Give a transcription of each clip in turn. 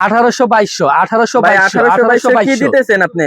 আঠারোশো বাইশশো আঠারোশো বাইশশো কি দিতেছেন আপনি?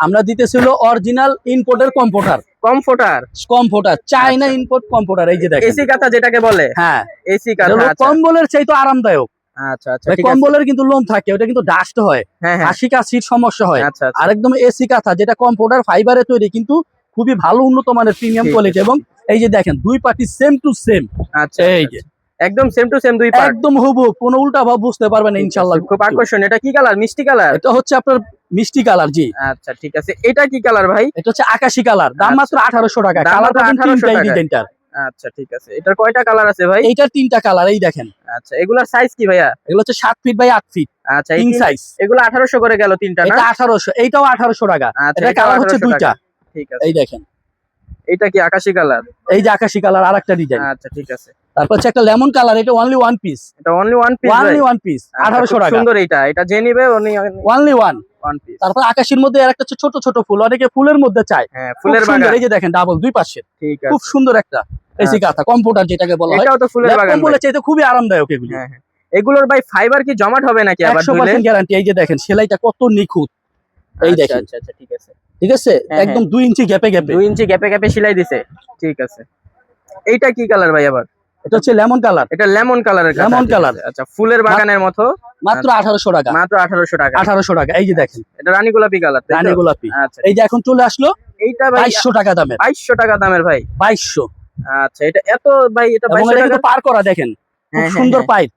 আমরা দিতেছিল original ইম্পোর্টের computer comforter computer China import computer এই যে দেখেন। এসি কাঁথা যেটাকে বলে? হ্যাঁ। এসি কাঁথা আচ্ছা। কম্বলের আরামদায়ক। আচ্ছা আচ্ছা কম্বলের কিন্তু লোম থাকে ওটা কিন্তু ডাস্ট হয়। হ্যাঁ হ্যাঁ। হাসি কাশির সমস্যা হয়। আর একদম এসি কাঁথা যেটা কম্পিউটার ফাইবারে তৈরি কিন্তু খুবই ভালো উন্নত মানের প্রিমিয়াম কোয়ালিটি এবং এই যে দেখেন দুই পার্টি সেম টু সেম আচ্ছা এই যে। একদম সেম টু সেম দুই পার্ট একদম হুবহু কোনো উল্টা ভাব বুঝতে পারবেন না ইনশাল্লাহ খুব আকর্ষণীয়। এটা কি কালার মিষ্টি কালার এটা হচ্ছে আপনার মিষ্টি কালার জি। আচ্ছা ঠিক আছে। এটা কি কালার ভাই? এটা হচ্ছে আকাশি কালার দাম মাত্র আঠারোশো টাকা। আচ্ছা। দাম কালার পাবেন 1800 তিনটাই। ডিজাইনটার আচ্ছা ঠিক আছে। এটার কয়টা কালার আছে ভাই? এইটার তিনটা কালার এই দেখেন। আচ্ছা এগুলার সাইজ কি ভাইয়া? এগুলো হচ্ছে সাত ফিট বাই আট ফিট আচ্ছা এই সাইজ এগুলো আঠারোশো করে গেল তিনটা না? এটা আঠারোশো এইটাও আঠারোশো টাকা। আচ্ছা এটা কালার হচ্ছে দুইটা। ঠিক আছে। এই দেখেন। এটা কি আকাশি কালার এই যে আকাশি কালার আর একটা ডিজাইন আচ্ছা ঠিক আছে। তারপর হচ্ছে একটা লেমন কালার এটা অনলি ওয়ান পিস এটা only one piece only one piece আঠারোশো টাকা। সুন্দর এটা এটা যে নেবে অনলি ওয়ান ওয়ান পিস তারপর আকাশের মধ্যে আর একটা হচ্ছে ছোট ছোট ফুল অনেকে ফুলের মধ্যে চায়। হ্যাঁ ফুলের বাগান। এই যে দেখেন ডাবল দুই পাশে। ঠিক আছে। খুব সুন্দর একটা এসি কাঁথা কম্পিউটার যেটাকে বলা হয়। এটাও তো ফুলের বাগান। কম্বলের চাইতে খুবই আরামদায়ক এগুলি। হ্যাঁ হ্যাঁ। এগুলোর ভাই ফাইবার কি জমাট হবে নাকি আবার ধুলে? পার্সেন্ট গ্যারান্টি এই যে দেখেন সেলাইটা কত নিখুঁত। এই আচ্ছা, দেখেন। আচ্ছা আচ্ছা ঠিক আছে। ঠিক আছে? হ্যাঁ, একদম দুই ইঞ্চি গ্যাপে গ্যাপে। দুই ইঞ্চি গ্যাপে গ্যাপে সেলাই দিছে। ঠিক আছে। এইটা কি কালার ভাই আবার? এটা হচ্ছে লেমন কালার। এটা লেমন কালারের Lemon colour। আচ্ছা ফুলের বাগানের মতো। মাত্র আঠারোশো টাকা। মাত্র আঠারোশো টাকা। আঠারোশো টাকা এই যে দেখেন। এটা রানী গোলাপি কালার রানী গোলাপি। আচ্ছা। এই যে এখন চলে আসলো এইটা ভাই বাইশশো টাকা দামের। বাইশশো টাকা দামের ভাই। বাইশশো। আচ্ছা এটা এত ভাই এটা এবং বাইশশো এটা টাকা পার করা দেখেন। খুব হ্যাঁ, হ্যাঁ, সুন্দর হ্যাঁ। পাইপ।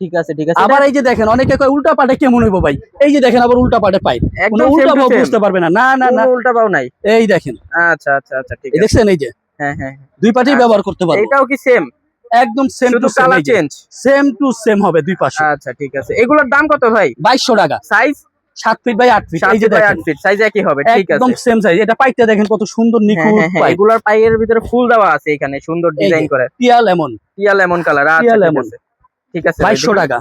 ঠিক আছে ঠিক আছে। আবার এই যে দেখেন অনেকে কয় উল্টা পাটে কেমন হইবো ভাই? এই যে দেখেন আবার উল্টা পাটে পাইপ। একদম উল্টা ভাব বুঝতে পারবে না। না না না। উল্টা পাও নাই। এই দেখেন। আচ্ছা আচ্ছা আচ্ছা ঠিক আছে। দেখছেন এই যে? হ্যাঁ হ্যাঁ হ্যাঁ। দুই পাটেই আচ্ছা। ব্যবহার করতে পারব। এটাও কি সেম একদম same to colour change same to same হবে দুই পাশে। আচ্ছা ঠিক আছে। এগুলোর দাম কত ভাই? বাইশশো টাকা। সাইজ সাত ফিট বাই আট ফিট এই যে দেখেন। ফিট সাইজ একই হবে ঠিক একদম সেম সাইজ এটা পাইপটা দেখেন কত সুন্দর হ্যাঁ, নিখুঁত হ্যাঁ, হ্যাঁ, পাইপ এগুলার পাইয়ের ভিতরে ফুল দেওয়া আছে এখানে সুন্দর ডিজাইন করে। টিয়া লেমন। টিয়া লেমন কালার আচ্ছা ঠিক আছে। ঠিক আছে ভাই, বাইশশো টাকা।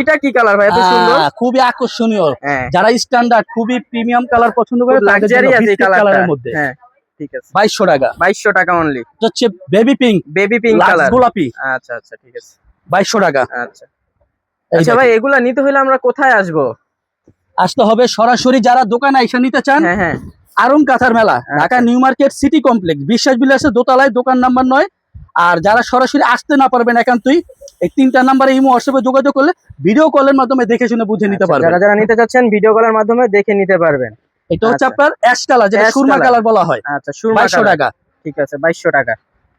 এটা কি কালার ভাই এত সুন্দর? খুবই আকর্ষণীয়। যারা স্ট্যান্ডার্ড খুবই প্রিমিয়াম কালার পছন্দ করে লাক্সারি আছে এই কালারের মধ্যে। হ্যাঁ। ঠিক আছে। বাইশশো টাকা। বাইশশো টাকা অনলি হচ্ছে baby pink baby pink colour গোলাপি। আচ্ছা আচ্ছা ঠিক আছে। বাইশশো টাকা। আচ্ছা। আচ্ছা ভাই এগুলা নিতে হলে আমরা কোথায় আসব? আসতে হবে সরাসরি যারা দোকানে এসে নিতে চান হ্যাঁ হ্যাঁ। আরং কাঁথার মেলা Dhaka new market city complex Biswas বিলাসের দোতলায় দোকান নাম্বার নয়। আর যারা সরাসরি আসতে না পারবেন একান্তই এই তিনটা নাম্বারে ইমো হোয়াটসঅ্যাপে যোগাযোগ করলে ভিডিও কলের মাধ্যমে দেখে শুনে বুঝে নিতে আচ্ছা, পারবেন। যারা যারা নিতে চাচ্ছেন ভিডিও কলের মাধ্যমে দেখে নিতে পারবেন। এটা হচ্ছে। আপনার অ্যাশ কালার যেটা সুরমা কালার বলা হয়। আচ্ছা সুরমা টাকা। ঠিক আছে বাইশশো টাকা।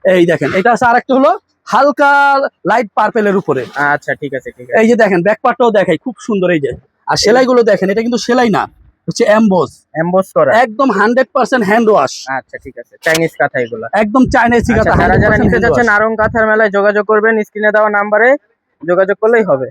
এই দেখেন এটা আছে আরেকটা হলো হালকা লাইট পার্পেলের উপরে। আচ্ছা ঠিক আছে ঠিক আছে। এই যে দেখেন ব্যাক পার্টটাও দেখাই খুব সুন্দর এই যে। আর সেলাইগুলো দেখেন এটা কিন্তু সেলাই না হচ্ছে এমবোস এমবোস করা। একদম হান্ড্রেড পার্সেন্ট হ্যান্ড ওয়াশ আচ্ছা ঠিক আছে চাইনিজ কাঁথা এগুলা। একদম চাইনিজ আচ্ছা, যারা যারা নিতে চাচ্ছেন আরং কাঁথার মেলায় যোগাযোগ করবেন স্ক্রিনে দেওয়া নাম্বারে যোগাযোগ করলেই হবে।